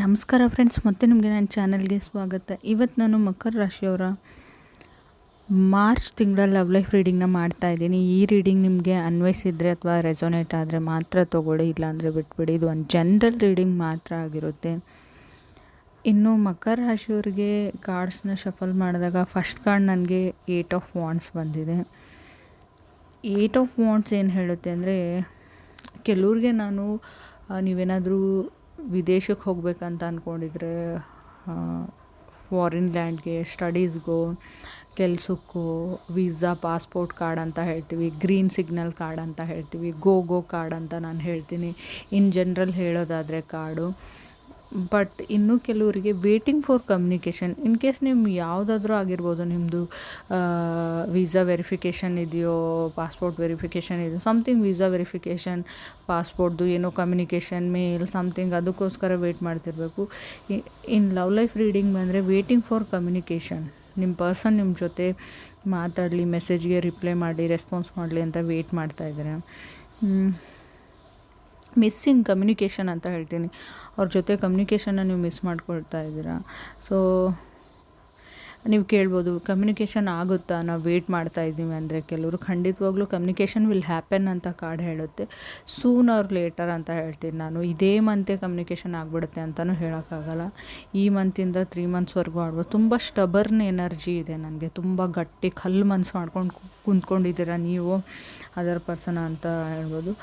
ನಮಸ್ಕಾರ ಫ್ರೆಂಡ್ಸ್ ಮತ್ತೆ ನಿಮಗೆ ನನ್ನ ಚಾನಲ್ಗೆ ಸ್ವಾಗತ. ಇವತ್ತು ನಾನು ಮಕರ ರಾಶಿಯವರ ಮಾರ್ಚ್ ತಿಂಗಳ ಲವ್ ಲೈಫ್ ರೀಡಿಂಗ್ನ ಮಾಡ್ತಾ ಇದ್ದೀನಿ. ಈ ರೀಡಿಂಗ್ ನಿಮಗೆ ಅನ್ವಯಿಸಿದರೆ ಅಥವಾ ರೆಸೊನೇಟ್ ಆದರೆ ಮಾತ್ರ ತೊಗೊಳ್ಳಿ, ಇಲ್ಲಾಂದರೆ ಬಿಟ್ಬಿಡಿ. ಇದು ಒಂದು ಜನರಲ್ ರೀಡಿಂಗ್ ಮಾತ್ರ ಆಗಿರುತ್ತೆ. ಇನ್ನು ಮಕರ ರಾಶಿಯವರಿಗೆ ಕಾರ್ಡ್ಸ್ನ ಶಫಲ್ ಮಾಡಿದಾಗ ಫಸ್ಟ್ ಕಾರ್ಡ್ ನನಗೆ ಏಟ್ ಆಫ್ ವಾಂಡ್ಸ್ ಬಂದಿದೆ. ಏಟ್ ಆಫ್ ವಾಂಡ್ಸ್ ಏನು ಹೇಳುತ್ತೆ ಅಂದರೆ, ಕೆಲವ್ರಿಗೆ ನಾನು ನೀವೇನಾದರೂ ವಿದೇಶಕ್ಕೆ ಹೋಗಬೇಕಂತ ಅಂದ್ಕೊಂಡಿದ್ರೆ ಫಾರಿನ್ ಲ್ಯಾಂಡ್ಗೆ ಸ್ಟಡೀಸ್ಗೋ ಕೆಲಸಕ್ಕೋ ವೀಸಾ ಪಾಸ್ಪೋರ್ಟ್ ಕಾರ್ಡ್ ಅಂತ ಹೇಳ್ತೀವಿ ಗ್ರೀನ್ ಸಿಗ್ನಲ್ ಕಾರ್ಡ್ ಅಂತ ಹೇಳ್ತೀವಿ ಗೋ ಗೋ ಕಾರ್ಡ್ ಅಂತ ನಾನು ಹೇಳ್ತೀನಿ. ಇನ್ ಜನರಲ್ ಹೇಳೋದಾದರೆ ಕಾರ್ಡು ಬಟ್ ಇನ್ನೂ ಕೆಲವರಿಗೆ waiting for communication in case ನಿಮ್ಮ ಯಾವುದಾದ್ರೂ ಆಗಿರ್ಬೋದು ನಿಮ್ಮದು ವೀಸಾ ವೆರಿಫಿಕೇಷನ್ ಇದೆಯೋ ಪಾಸ್ಪೋರ್ಟ್ ವೆರಿಫಿಕೇಷನ್ ಇದೆಯೋ ಸಮಥಿಂಗ್ ವೀಸಾ ವೆರಿಫಿಕೇಷನ್ ಪಾಸ್ಪೋರ್ಟ್ದು ಏನೋ ಕಮ್ಯುನಿಕೇಷನ್ ಮೇಲ್ ಸಮಥಿಂಗ್ ಅದಕ್ಕೋಸ್ಕರ ವೆಯ್ಟ್ ಮಾಡ್ತಿರಬೇಕು. ಇನ್ ಲವ್ ಲೈಫ್ ರೀಡಿಂಗ್ ಬಂದರೆ ವೇಟಿಂಗ್ ಫಾರ್ ಕಮ್ಯುನಿಕೇಷನ್ ನಿಮ್ಮ ಪರ್ಸನ್ ನಿಮ್ಮ ಜೊತೆ ಮಾತಾಡಲಿ ಮೆಸೇಜ್ಗೆ ರಿಪ್ಲೈ ಮಾಡಿ ರೆಸ್ಪಾನ್ಸ್ ಮಾಡಲಿ ಅಂತ ವೆಯ್ಟ್ ಮಾಡ್ತಾ ಇದ್ದಾರೆ ಮಿಸ್ಸಿಂಗ್ ಕಮ್ಯುನಿಕೇಷನ್ ಅಂತ ಹೇಳ್ತೀನಿ. ಅವ್ರ ಜೊತೆ ಕಮ್ಯುನಿಕೇಷನ್ನ ನೀವು ಮಿಸ್ ಮಾಡ್ಕೊಳ್ತಾ ಇದ್ದೀರಾ? ಸೊ ನೀವು ಕೇಳ್ಬೋದು, ಕಮ್ಯುನಿಕೇಷನ್ ಆಗುತ್ತಾ? ನಾವು ವೇಟ್ ಮಾಡ್ತಾ ಇದ್ದೀವಿ ಅಂದರೆ ಕೆಲವರು ಖಂಡಿತವಾಗ್ಲೂ ಕಮ್ಯುನಿಕೇಷನ್ ವಿಲ್ ಹ್ಯಾಪನ್ ಅಂತ ಕಾರ್ಡ್ ಹೇಳುತ್ತೆ. ಸೂನ್ ಆರ್ ಲೇಟರ್ ಅಂತ ಹೇಳ್ತೀನಿ ನಾನು. ಇದೇ ಮಂತೆ ಕಮ್ಯುನಿಕೇಷನ್ ಆಗಿಬಿಡುತ್ತೆ ಅಂತಲೂ ಹೇಳೋಕ್ಕಾಗಲ್ಲ. ಈ ಮಂತಿಂದ ತ್ರೀ ಮಂತ್ಸ್ವರೆಗೂ ಆಡ್ಬೋದು. ತುಂಬ ಸ್ಟಬರ್ನ್ ಎನರ್ಜಿ ಇದೆ ನನಗೆ. ತುಂಬ ಗಟ್ಟಿ ಕಲ್ಲು ಮನ್ಸು ಮಾಡ್ಕೊಂಡು ಕುಂತ್ಕೊಂಡಿದ್ದೀರಾ ನೀವು ಅದರ್ ಪರ್ಸನ್ ಅಂತ ಹೇಳ್ಬೋದು.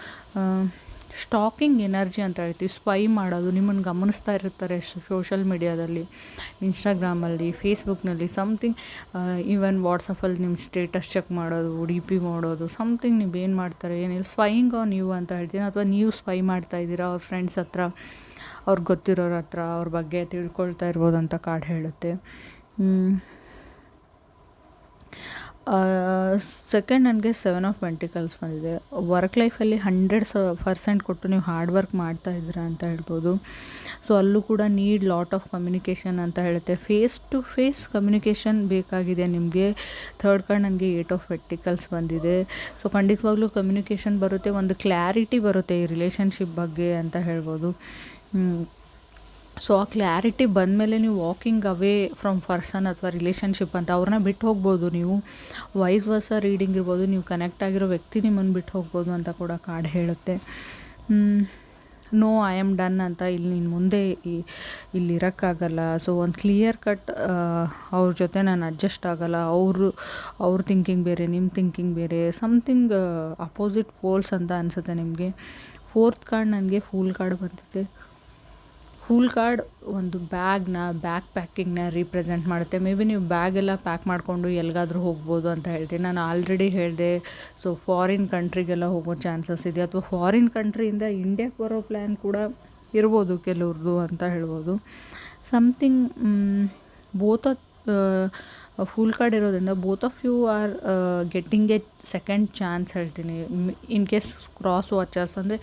ಸ್ಟಾಕಿಂಗ್ ಎನರ್ಜಿ ಅಂತ ಹೇಳ್ತೀವಿ. ಸ್ಪೈ ಮಾಡೋದು, ನಿಮ್ಮನ್ನು ಗಮನಿಸ್ತಾ ಇರ್ತಾರೆ ಸೋಷಲ್ ಮೀಡಿಯಾದಲ್ಲಿ, ಇನ್ಸ್ಟಾಗ್ರಾಮಲ್ಲಿ, ಫೇಸ್ಬುಕ್ನಲ್ಲಿ ಸಮ್ಥಿಂಗ್ ಈವನ್ ವಾಟ್ಸಪ್ಪಲ್ಲಿ ನಿಮ್ಮ ಸ್ಟೇಟಸ್ ಚೆಕ್ ಮಾಡೋದು, ಡಿ ಪಿ ಮಾಡೋದು ಸಮ್ಥಿಂಗ್ ನೀವು ಏನು ಮಾಡ್ತಾರೆ ಏನಿಲ್ಲ ಸ್ಪೈಯಿಂಗ್ ನೀವು ಅಂತ ಹೇಳ್ತೀನಿ. ಅಥವಾ ನೀವು ಸ್ಪೈ ಮಾಡ್ತಾ ಇದ್ದೀರಾ ಅವ್ರ ಫ್ರೆಂಡ್ಸ್ ಹತ್ರ ಅವ್ರಿಗೆ ಗೊತ್ತಿರೋರ ಹತ್ರ, ಅವ್ರ ಬಗ್ಗೆ ತಿಳ್ಕೊಳ್ತಾ ಇರ್ಬೋದು ಅಂತ ಕಾರ್ಡ್ ಹೇಳುತ್ತೆ ಸೆಕೆಂಡ್ ನನಗೆ ಸೆವೆನ್ ಆಫ್ ಮೆಂಟಿಕಲ್ಸ್ ಬಂದಿದೆ. ವರ್ಕ್ ಲೈಫಲ್ಲಿ ಹಂಡ್ರೆಡ್ ಸ ಪರ್ಸೆಂಟ್ ಕೊಟ್ಟು ನೀವು ಹಾರ್ಡ್ ವರ್ಕ್ ಮಾಡ್ತಾ ಇದ್ದೀರಾ ಅಂತ ಹೇಳ್ಬೋದು. ಸೊ ಅಲ್ಲೂ ಕೂಡ ನೀಡ್ ಲಾಟ್ ಆಫ್ ಕಮ್ಯುನಿಕೇಷನ್ ಅಂತ ಹೇಳುತ್ತೆ. ಫೇಸ್ ಟು ಫೇಸ್ ಕಮ್ಯುನಿಕೇಷನ್ ಬೇಕಾಗಿದೆ ನಿಮಗೆ. ಥರ್ಡ್ ಕಾರ್ಡ್ ನನಗೆ ಏಟ್ ಆಫ್ ಮೆಂಟಿಕಲ್ಸ್ ಬಂದಿದೆ. ಸೊ ಖಂಡಿತವಾಗ್ಲೂ ಕಮ್ಯುನಿಕೇಷನ್ ಬರುತ್ತೆ. ಒಂದು ಕ್ಲಾರಿಟಿ ಬರುತ್ತೆ ಈ ರಿಲೇಷನ್ಶಿಪ್ ಬಗ್ಗೆ ಅಂತ ಹೇಳ್ಬೋದು. ಸೊ ಆ ಕ್ಲಾರಿಟಿ ಬಂದಮೇಲೆ ನೀವು ವಾಕಿಂಗ್ ಅವೇ ಫ್ರಮ್ ಪರ್ಸನ್ ಅಥವಾ ರಿಲೇಷನ್ಶಿಪ್ ಅಂತ ಅವ್ರನ್ನ ಬಿಟ್ಟು ಹೋಗ್ಬೋದು ನೀವು. ವೈಸ್ ವರ್ಸ ರೀಡಿಂಗ್ ಇರ್ಬೋದು, ನೀವು ಕನೆಕ್ಟ್ ಆಗಿರೋ ವ್ಯಕ್ತಿ ನಿಮ್ಮನ್ನು ಬಿಟ್ಟು ಹೋಗ್ಬೋದು ಅಂತ ಕೂಡ ಕಾರ್ಡ್ ಹೇಳುತ್ತೆ. ನೋ ಐ ಆಮ್ ಡನ್ ಅಂತ ಇಲ್ಲಿ ನೀನು ಮುಂದೆ ಇಲ್ಲಿ ಇರೋಕ್ಕಾಗಲ್ಲ. ಸೊ ಒಂದು ಕ್ಲಿಯರ್ ಕಟ್ ಅವ್ರ ಜೊತೆ ನಾನು ಅಡ್ಜಸ್ಟ್ ಆಗಲ್ಲ. ಅವರು, ಅವ್ರ ಥಿಂಕಿಂಗ್ ಬೇರೆ ನಿಮ್ಮ ಥಿಂಕಿಂಗ್ ಬೇರೆ. ಸಮಥಿಂಗ್ ಅಪೋಸಿಟ್ ಪೋಲ್ಸ್ ಅಂತ ಅನಿಸುತ್ತೆ ನಿಮಗೆ. ಫೋರ್ತ್ ಕಾರ್ಡ್ ನನಗೆ ಫೂಲ್ ಕಾರ್ಡ್ ಬಂದಿದೆ. ಫೂಲ್ ಕಾರ್ಡ್ ಒಂದು ಬ್ಯಾಗ್ನ, ಬ್ಯಾಗ್ ಪ್ಯಾಕಿಂಗ್ನ ರೀಪ್ರೆಸೆಂಟ್ ಮಾಡುತ್ತೆ. ಮೇ ಬಿ ನೀವು ಬ್ಯಾಗ್ ಎಲ್ಲ ಪ್ಯಾಕ್ ಮಾಡಿಕೊಂಡು ಎಲ್ಲಿಗಾದರೂ ಹೋಗ್ಬೋದು ಅಂತ ಹೇಳ್ತೀನಿ ನಾನು ಆಲ್ರೆಡಿ ಹೇಳಿದೆ ಸೊ ಫಾರಿನ್ ಕಂಟ್ರಿಗೆಲ್ಲ ಹೋಗೋ ಚಾನ್ಸಸ್ ಇದೆ. ಅಥವಾ ಫಾರಿನ್ ಕಂಟ್ರಿಯಿಂದ ಇಂಡಿಯಾಕ್ಕೆ ಬರೋ ಪ್ಲ್ಯಾನ್ ಕೂಡ ಇರ್ಬೋದು ಕೆಲವ್ರದ್ದು ಅಂತ ಹೇಳ್ಬೋದು. ಸಮಥಿಂಗ್ ಬೋತ್ ಫುಲ್ ಕಾರ್ಡ್ ಇರೋದ್ರಿಂದ both of you are getting a second chance ಹೇಳ್ತೀನಿ. ಇನ್ ಕೇಸ್ ಕ್ರಾಸ್ ವಾಚರ್ಸ್ ಅಂದರೆ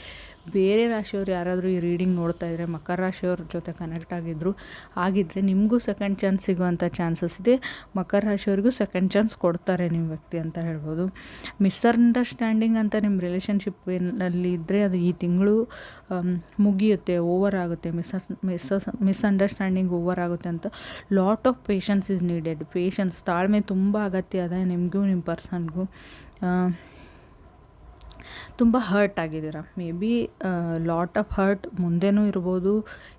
ಬೇರೆ ರಾಶಿಯವ್ರು ಯಾರಾದರೂ ಈ ರೀಡಿಂಗ್ ನೋಡ್ತಾ ಇದ್ದರೆ ಮಕರ ರಾಶಿಯವ್ರ ಜೊತೆ ಕನೆಕ್ಟ್ ಆಗಿದ್ದರು ಆಗಿದ್ದರೆ ನಿಮಗೂ ಸೆಕೆಂಡ್ ಚಾನ್ಸ್ ಸಿಗುವಂಥ ಚಾನ್ಸಸ್ ಇದೆ. ಮಕರ ರಾಶಿಯವ್ರಿಗೂ ಸೆಕೆಂಡ್ ಚಾನ್ಸ್ ಕೊಡ್ತಾರೆ ನಿಮ್ಮ ವ್ಯಕ್ತಿ ಅಂತ ಹೇಳ್ಬೋದು. ಮಿಸ್ಅಂಡರ್ಸ್ಟ್ಯಾಂಡಿಂಗ್ ಅಂತ ನಿಮ್ಮ ರಿಲೇಷನ್ಶಿಪ್ ಏನಲ್ಲಿ ಇದ್ದರೆ ಅದು ಈ ತಿಂಗಳು ಮುಗಿಯುತ್ತೆ ಓವರ್ ಆಗುತ್ತೆ. ಮಿಸ್ ಮಿಸ್ ಮಿಸ್ಅಂಡರ್ಸ್ಟ್ಯಾಂಡಿಂಗ್ ಓವರ್ ಆಗುತ್ತೆ ಅಂತ lot of patience is needed patience ತಾಳ್ಮೆ ತುಂಬ ಅಗತ್ಯ ಅದ ನಿಮಗೂ ನಿಮ್ಮ ಪರ್ಸನ್ಗೂ ತುಂಬ ಹರ್ಟ್ ಆಗಿದ್ದೀರಾ? May be lot of hurt ಮುಂದೆನೂ ಇರ್ಬೋದು,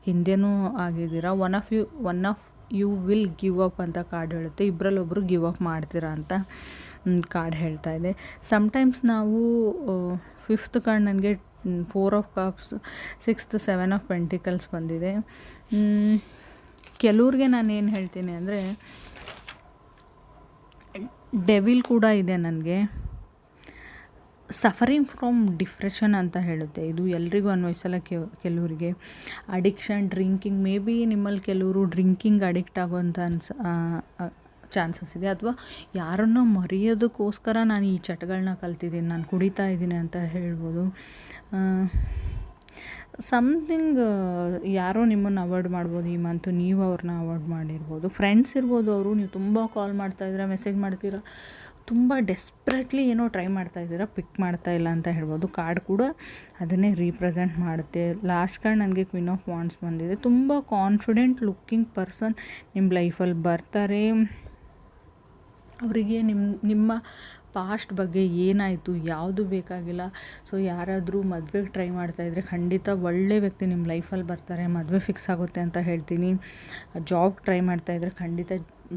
ಹಿಂದೆನೂ ಆಗಿದ್ದೀರಾ? One of you one of you will give up ಅಂತ ಕಾರ್ಡ್ ಹೇಳುತ್ತೆ. ಇಬ್ಬರಲ್ಲೊಬ್ಬರು ಗಿವ್ ಅಪ್ ಮಾಡ್ತೀರಾ ಅಂತ ಕಾರ್ಡ್ ಹೇಳ್ತಾ ಇದೆ. ಸಮ್ಟೈಮ್ಸ್ ನಾವು ಫಿಫ್ತ್ ಕಾರ್ಡ್ ನನಗೆ four of cups sixth seven of pentacles ಬಂದಿದೆ. ಕೆಲವ್ರಿಗೆ ನಾನು ಏನು ಹೇಳ್ತೀನಿ ಅಂದರೆ ಡೆವಿಲ್ ಕೂಡ ಇದೆ ನನಗೆ. ಸಫರಿಂಗ್ ಫ್ರಮ್ ಡಿಪ್ರೆಷನ್ ಅಂತ ಹೇಳುತ್ತೆ. ಇದು ಎಲ್ರಿಗೂ ಅನ್ವಯಿಸಲ್ಲ ಕೆಲವರಿಗೆ. ಅಡಿಕ್ಷನ್ ಡ್ರಿಂಕಿಂಗ್ ಮೇ ಬಿ ನಿಮ್ಮಲ್ಲಿ ಕೆಲವರು ಡ್ರಿಂಕಿಂಗ್ ಅಡಿಕ್ಟ್ ಆಗೋಂಥ ಅನ್ಸ ಚಾನ್ಸಸ್ ಇದೆ. ಅಥವಾ ಯಾರನ್ನೋ ಮರೆಯೋದಕ್ಕೋಸ್ಕರ ನಾನು ಈ ಚಟಗಳನ್ನ ಕಲ್ತಿದ್ದೀನಿ, ನಾನು ಕುಡಿತಾ ಇದ್ದೀನಿ ಅಂತ ಹೇಳ್ಬೋದು. ಸಮಥಿಂಗ್ ಯಾರೋ ನಿಮ್ಮನ್ನು ಅವಾಯ್ಡ್ ಮಾಡ್ಬೋದು, ಈ ಮಂತು ನೀವು ಅವ್ರನ್ನ ಅವಾಯ್ಡ್ ಮಾಡಿರ್ಬೋದು. ಫ್ರೆಂಡ್ಸ್ ಇರ್ಬೋದು ಅವರು, ನೀವು ತುಂಬ ಕಾಲ್ ಮಾಡ್ತಾಯಿದ್ರೆ ಮೆಸೇಜ್ ಮಾಡ್ತೀರಾ? ತುಂಬ ಡೆಸ್ಪ್ರೆಟ್ಲಿ ಏನೋ ಟ್ರೈ ಮಾಡ್ತಾ ಇದ್ದೀರಾ ಪಿಕ್ ಮಾಡ್ತಾ ಇಲ್ಲ ಅಂತ ಹೇಳ್ಬೋದು. ಕಾರ್ಡ್ ಕೂಡ ಅದನ್ನೇ ರೀಪ್ರೆಸೆಂಟ್ ಮಾಡುತ್ತೆ. ಲಾಸ್ಟ್ ಕಾರ್ಡ್ ನನಗೆ ಕ್ವೀನ್ ಆಫ್ ವಾಂಡ್ಸ್ ಬಂದಿದೆ. ತುಂಬ ಕಾನ್ಫಿಡೆಂಟ್ ಲುಕ್ಕಿಂಗ್ ಪರ್ಸನ್ ನಿಮ್ಮ ಲೈಫಲ್ಲಿ ಬರ್ತಾರೆ. ಅವರಿಗೆ ನಿಮ್ಮ ನಿಮ್ಮ ಪಾಸ್ಟ್ ಬಗ್ಗೆ ಏನಾಯಿತು, ಯಾವುದು ಬೇಕಾಗಿಲ್ಲ. ಸೊ ಯಾರಾದರೂ ಮದುವೆಗೆ ಟ್ರೈ ಮಾಡ್ತಾಯಿದ್ರೆ ಖಂಡಿತ ಒಳ್ಳೆ ವ್ಯಕ್ತಿ ನಿಮ್ಮ ಲೈಫಲ್ಲಿ ಬರ್ತಾರೆ. ಮದುವೆ ಫಿಕ್ಸ್ ಆಗುತ್ತೆ ಅಂತ ಹೇಳ್ತೀನಿ. ಜಾಬ್ ಟ್ರೈ ಮಾಡ್ತಾಯಿದ್ರೆ ಖಂಡಿತ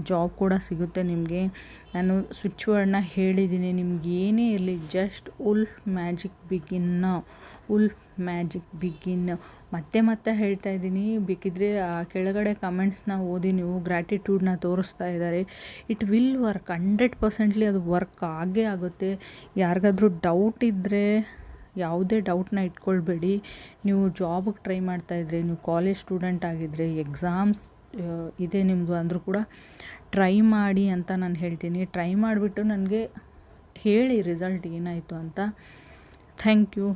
ಜಾಬ್ ಕೂಡ ಸಿಗುತ್ತೆ ನಿಮಗೆ. ನಾನು ಸ್ವಿಚ್ ವರ್ಡ್ನ ಹೇಳಿದ್ದೀನಿ ನಿಮ್ಗೆ ಏನೇ ಇರಲಿ ಜಸ್ಟ್ ಉಲ್ ಮ್ಯಾಜಿಕ್ ಬಿಗಿನ್ ಉಲ್ ಮ್ಯಾಜಿಕ್ ಬಿಗಿನ್ ಮತ್ತೆ ಮತ್ತೆ ಹೇಳ್ತಾ ಇದ್ದೀನಿ ಬೇಕಿದ್ರೆ, ಆ, ಕೆಳಗಡೆ ಕಮೆಂಟ್ಸ್ನ ಓದಿ ನೀವು ಗ್ರ್ಯಾಟಿಟ್ಯೂಡ್ನ ತೋರಿಸ್ತಾ ಇದ್ದಾರೆ it will work hundred percently ಅದು ವರ್ಕ್ ಆಗೇ ಆಗುತ್ತೆ. ಯಾರಿಗಾದ್ರೂ ಡೌಟ್ ಇದ್ದರೆ ಯಾವುದೇ ಡೌಟ್ನ ಇಟ್ಕೊಳ್ಬೇಡಿ. ನೀವು ಜಾಬಿಗೆ ಟ್ರೈ ಮಾಡ್ತಾಯಿದ್ರೆ ನೀವು ಕಾಲೇಜ್ ಸ್ಟೂಡೆಂಟ್ ಆಗಿದ್ದರೆ ಎಕ್ಸಾಮ್ಸ್ ಇದೆ ನಿಮ್ಮದು ಅಂದರೂ ಕೂಡ ಟ್ರೈ ಮಾಡಿ ಅಂತ ನಾನು ಹೇಳ್ತೀನಿ. ಟ್ರೈ ಮಾಡಿಬಿಟ್ಟು ನನಗೆ ಹೇಳಿ ರಿಸಲ್ಟ್ ಏನಾಯಿತು ಅಂತ. Thank you